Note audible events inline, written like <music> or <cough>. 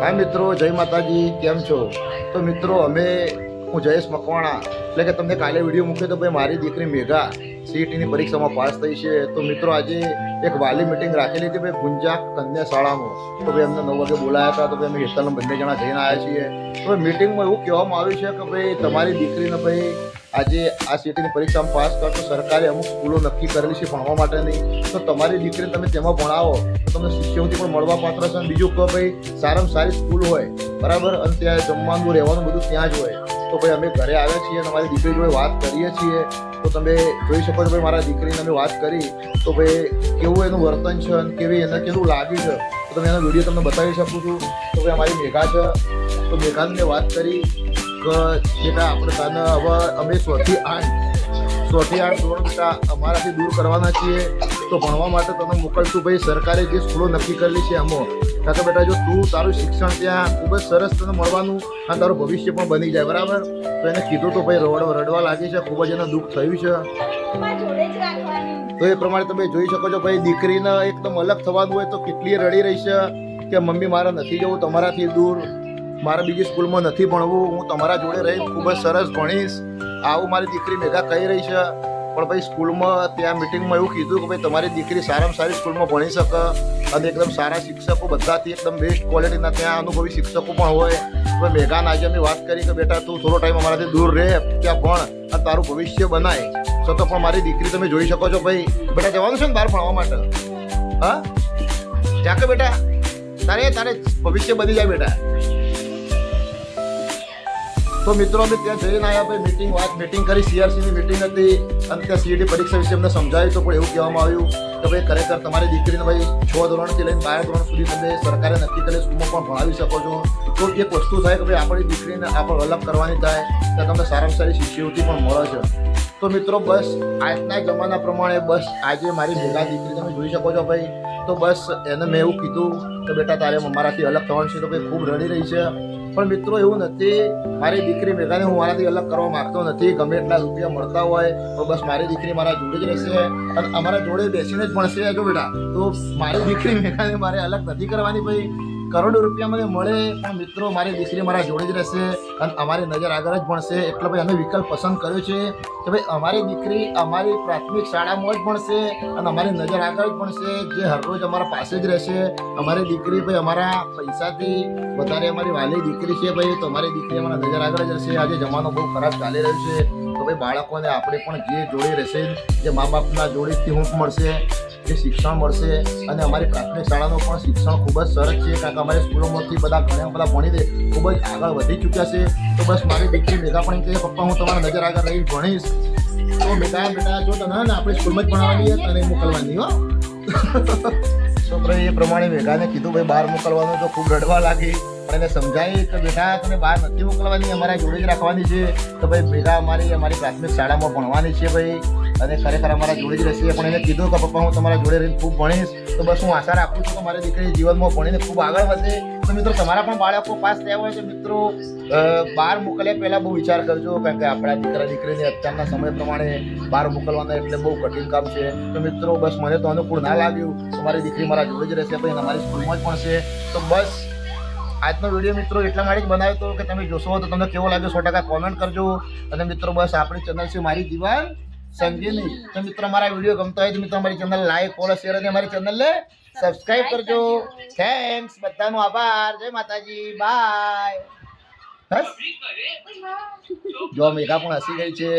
હા મિત્રો, જય માતાજી, કેમ છો? તો મિત્રો, અમે, હું જયેશ મકવાણા. એટલે કે તમને કાલે વીડિયો મૂક્યો તો ભાઈ મારી દીકરી મેઘા સીઈટીની પરીક્ષામાં પાસ થઈ છે. તો મિત્રો, આજે એક વાલી મિટિંગ રાખેલી હતી ભાઈ ગુંજા કન્યા શાળામાં તો ભાઈ અમને નવ વાગે બોલાયા હતા, તો ભાઈ અમે હેતલને બંને જણા જઈને આવ્યા છીએ. તો મિટિંગમાં એવું કહેવામાં આવ્યું છે કે ભાઈ તમારી દીકરીને ભાઈ આજે આ સીટીની પરીક્ષામાં પાસ કરતો સરકારે અમુક સ્કૂલો નક્કી કરેલી છે, ભણવા માટેની તો તમારી દીકરીને તમે તેમાં ભણાવો. તમને શિષ્યવૃત્તિ પણ મળવા પાત્ર છે. અને બીજું કહો ભાઈ સારામાં સારી સ્કૂલ હોય, બરાબર? અને ત્યાં જમવાનું, રહેવાનું બધું ત્યાં જ હોય. તો ભાઈ અમે ઘરે આવ્યા છીએ અને મારી દીકરી જોડે વાત કરીએ છીએ. તો તમે જોઈ શકો છો ભાઈ મારા દીકરીને અમે વાત કરી. તો ભાઈ કેવું એનું વર્તન છે અને કેવી એને કેવું લાગ્યું છે? તો તમે એનો વીડિયો તમને બતાવી શકું છું. તો ભાઈ અમારી મેઘા છે. તો મેઘાને વાત કરી. કે બેટા, આપણે તને હવે અમે સોથી આઠ સોથી આઠ ધોરણ, બેટા, અમારાથી દૂર કરવાના છીએ. તો ભણવા માટે તને મોકલશું ભાઈ. સરકારે જે સ્કૂલો નક્કી કરેલી છે આમાં કાં તો બેટા, જો તું તારું શિક્ષણ ત્યાં ખૂબ જ સરસ તને મળવાનું અને તારું ભવિષ્ય પણ બની જાય, બરાબર? તો એને કીધું તો ભાઈ, રડવા રડવા લાગી છે. ખૂબ જ એને દુઃખ થયું છે. તો એ પ્રમાણે તમે જોઈ શકો છો ભાઈ, દીકરીને એકદમ અલગ થવાનું હોય તો કેટલી રડી રહી છે કે મમ્મી, મારે નથી જવું, તમારાથી દૂર. મારે બીજી સ્કૂલમાં નથી ભણવું, હું તમારા જોડે રહી ખૂબ જ સરસ ભણીશ. આવું મારી દીકરી મેઘા કહી રહી છે. પણ ભાઈ, સ્કૂલમાં ત્યાં મિટિંગમાં એવું કીધું કે ભાઈ, તમારી દીકરી સારામાં સારી સ્કૂલમાં ભણી શકે અને એકદમ સારા શિક્ષકો બધાથી એકદમ બેસ્ટ ક્વોલિટીના ત્યાં અનુભવી શિક્ષકો પણ હોય. હવે મેઘાને આજે અમે વાત કરી કે બેટા, તું થોડો ટાઈમ અમારાથી દૂર રહે, ત્યાં ભણ અને તારું ભવિષ્ય બનાય. છતાં પણ મારી દીકરી તમે જોઈ શકો છો ભાઈ. બેટા, જવાનું છે ને બહાર ભણવા માટે? હા? ત્યાં કે બેટા. તારે તારે ભવિષ્ય બની જાય બેટા. તો મિત્રો, અમે ત્યાં જઈને આવ્યા ભાઈ મિટિંગ વાત મિટિંગ કરી. સીઆરસીની મિટિંગ હતી અને ત્યાં સીઈટી પરીક્ષા વિશે અમને સમજાવ્યું તો પણ એવું કહેવામાં આવ્યું કે ભાઈ, ખરેખર તમારી દીકરીને ભાઈ છ ધોરણથી લઈને બાર ધોરણ સુધી તમે સરકારે નક્કી કરેલી સ્કૂલમાં પણ ભણાવી શકો છો. તો એક વસ્તુ થાય કે ભાઈ, આપણી દીકરીને આપણે અલગ કરવાની થાય તો તમને સારામાં સારી શિષ્યવૃત્તિ પણ મળે છે. તો મિત્રો, બસ આજના જમાના પ્રમાણે બસ આજે મારી ભેગા દીકરી તમે જોઈ શકો છો ભાઈ. તો બસ એને મેં એવું કીધું કે બેટા, તારે મારાથી અલગ થવાનું છે, તો ભાઈ ખૂબ રડી રહી છે. પણ મિત્રો, એવું નથી. મારી દીકરી મેઘાને હું મારાથી અલગ કરવા માંગતો નથી. ગમે એટલા રૂપિયા મળતા હોય, તો બસ મારી દીકરી મારા જોડે જ રહેશે. અને અમારા જોડે બેસીને જ ભણશે. જો બેટા, તો મારી દીકરી મેઘાને મારે અલગ નથી કરવાની ભાઈ. કરોડો રૂપિયા મને મળે, પણ મિત્રો, મારી દીકરી મારા જોડે જ રહેશે અને અમારી નજર આગળ જ ભણશે. એટલે ભાઈ, અમે વિકલ્પ પસંદ કર્યો છે કે ભાઈ, અમારી દીકરી અમારી પ્રાથમિક શાળામાં જ ભણશે અને અમારી નજર આગળ જ ભણશે. જે હરરોજ અમારા પાસે જ રહેશે. અમારી દીકરી ભાઈ, અમારા પૈસાથી વધારે અમારી વાલી દીકરી છે ભાઈ, તો અમારી દીકરી અમારા નજર આગળ જ રહેશે. આજે જમાનો બહુ ખરાબ ચાલી રહ્યો છે. તો ભાઈ, બાળકોને આપણે પણ જે જોડે રહેશે, જે મા બાપના જોડેથી હું મળશે. જે શિક્ષણ મળશે અને અમારી પ્રાથમિક શાળાનું પણ શિક્ષણ ખૂબ જ સરસ છે, કારણ કે અમારી સ્કૂલોમાંથી બધા ઘણા બધા ભણી દે, ખૂબ જ આગળ વધી ચૂક્યા છે. તો બસ મારી દીકરી મેઘા પણ કહે, પપ્પા, હું તમારા નજર આગળ રહી ભણીશ. તો બેટા બેટા, જો તને ને આપણે સ્કૂલમાં જ ભણાવવાની તને મોકલવાની, હો. <laughs> છોકરા એ પ્રમાણે મેઘાને કીધું, ભાઈ, બહાર મોકલવાનું તો ખૂબ રડવા લાગી. એને સમજાવી કે બેટા, તને બહાર નથી મોકલવાની, અમારા જોડે જ રાખવાની છે. તો ભાઈ ભેગા અમારી અમારી પ્રાથમિક શાળામાં ભણવાની છે ભાઈ. અને ખરેખર અમારા જોડે જ રહેશે પણ એને કીધું કે, પપ્પા, હું તમારા જોડે રહીને ખૂબ ભણીશ. તો બસ હું આશા રાખું છું કે મારી દીકરી જીવનમાં ભણીને ખૂબ આગળ વધે. તો મિત્રો, તમારા પણ બાળકો પાસ થયા હોય તો મિત્રો બહાર મોકલ્યા પહેલાં બહુ વિચાર કરજો. કારણ કે આપણા દીકરા, દીકરીને અત્યારના સમય પ્રમાણે બહાર મોકલવાના એટલે બહુ કઠિન કામ છે. તો મિત્રો, બસ મને તો અનુકૂળ ના લાગ્યું. તમારી મારી દીકરી મારા જોડે જ રહેશે ભાઈ અમારી સ્કૂલમાં જ ભણશે. તો બસ આજનો વીડિયો મિત્રો એટલા માટે જ બનાવ્યો હતો કે તમે જોશો તો તમને કેવો લાગ્યો સો ટકા કોમેન્ટ કરજો. અને મિત્રો બસ આપણી ચેનલ છે મારી દીવાન સંગીની તો મિત્રો મારા વીડિયો ગમતો હોય તો મિત્રો અમારી ચેનલ લાઈક ફોલો શેર અને અમારી ચેનલને સબસ્ક્રાઈબ કરજો. થેન્ક્સ બધાનો આભાર. જય માતાજી. બાય બસ. જો મેઘા પણ હસી ગઈ છે.